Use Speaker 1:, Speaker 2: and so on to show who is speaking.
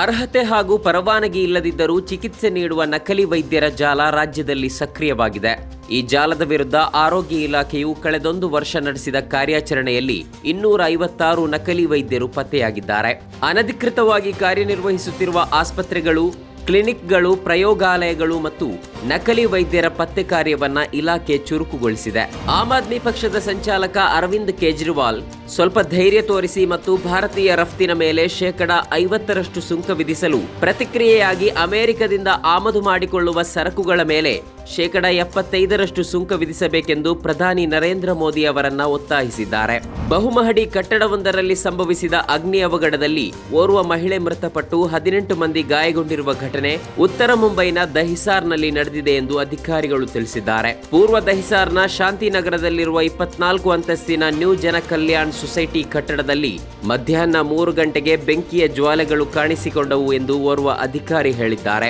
Speaker 1: ಅರ್ಹತೆ ಹಾಗೂ ಪರವಾನಗಿ ಇಲ್ಲದಿದ್ದರೂ ಚಿಕಿತ್ಸೆ ನೀಡುವ ನಕಲಿ ವೈದ್ಯರ ಜಾಲ ರಾಜ್ಯದಲ್ಲಿ ಸಕ್ರಿಯವಾಗಿದೆ. ಈ ಜಾಲದ ವಿರುದ್ಧ ಆರೋಗ್ಯ ಇಲಾಖೆಯು ಕಳೆದೊಂದು ವರ್ಷ ನಡೆಸಿದ ಕಾರ್ಯಾಚರಣೆಯಲ್ಲಿ ಇನ್ನೂರ ಐವತ್ತಾರು ನಕಲಿ ವೈದ್ಯರು ಪತ್ತೆಯಾಗಿದ್ದಾರೆ. ಅನಧಿಕೃತವಾಗಿ ಕಾರ್ಯನಿರ್ವಹಿಸುತ್ತಿರುವ ಆಸ್ಪತ್ರೆಗಳು, ಕ್ಲಿನಿಕ್ಗಳು, ಪ್ರಯೋಗಾಲಯಗಳು ಮತ್ತು ನಕಲಿ ವೈದ್ಯರ ಪತ್ತೆ ಕಾರ್ಯವನ್ನ ಇಲಾಖೆ ಚುರುಕುಗೊಳಿಸಿದೆ. ಆಮ್ ಆದ್ಮಿ ಪಕ್ಷದ ಸಂಚಾಲಕ ಅರವಿಂದ್ ಕೇಜ್ರಿವಾಲ್ ಸ್ವಲ್ಪ ಧೈರ್ಯ ತೋರಿಸಿ ಮತ್ತು ಭಾರತೀಯ ರಫ್ತಿನ ಮೇಲೆ ಶೇಕಡ ಐವತ್ತರಷ್ಟು ಸುಂಕ ವಿಧಿಸಲು ಪ್ರತಿಕ್ರಿಯೆಯಾಗಿ ಅಮೆರಿಕದಿಂದ ಆಮದು ಮಾಡಿಕೊಳ್ಳುವ ಸರಕುಗಳ ಮೇಲೆ ಶೇಕಡ ಎಪ್ಪತ್ತೈದರಷ್ಟು ಸುಂಕ ವಿಧಿಸಬೇಕೆಂದು ಪ್ರಧಾನಿ ನರೇಂದ್ರ ಮೋದಿ ಅವರನ್ನ ಒತ್ತಾಯಿಸಿದ್ದಾರೆ. ಬಹುಮಹಡಿ ಕಟ್ಟಡವೊಂದರಲ್ಲಿ ಸಂಭವಿಸಿದ ಅಗ್ನಿ ಅವಘಡದಲ್ಲಿ ಓರ್ವ ಮಹಿಳೆ ಮೃತಪಟ್ಟು ಹದಿನೆಂಟು ಮಂದಿ ಗಾಯಗೊಂಡಿರುವ ಘಟನೆ ಉತ್ತರ ಮುಂಬೈನ ದಹಿಸಾರ್ನಲ್ಲಿ ನಡೆದಿದೆ ಎಂದು ಅಧಿಕಾರಿಗಳು ತಿಳಿಸಿದ್ದಾರೆ. ಪೂರ್ವ ದಹಿಸಾರ್ನ ಶಾಂತಿನಗರದಲ್ಲಿರುವ ಇಪ್ಪತ್ನಾಲ್ಕು ಅಂತಸ್ತಿನ ನ್ಯೂ ಜನ ಕಲ್ಯಾಣ್ ಸೊಸೈಟಿ ಕಟ್ಟಡದಲ್ಲಿ ಮಧ್ಯಾಹ್ನ ಮೂರು ಗಂಟೆಗೆ ಬೆಂಕಿಯ ಜ್ವಾಲೆಗಳು ಕಾಣಿಸಿಕೊಂಡವು ಎಂದು ಓರ್ವ ಅಧಿಕಾರಿ ಹೇಳಿದ್ದಾರೆ.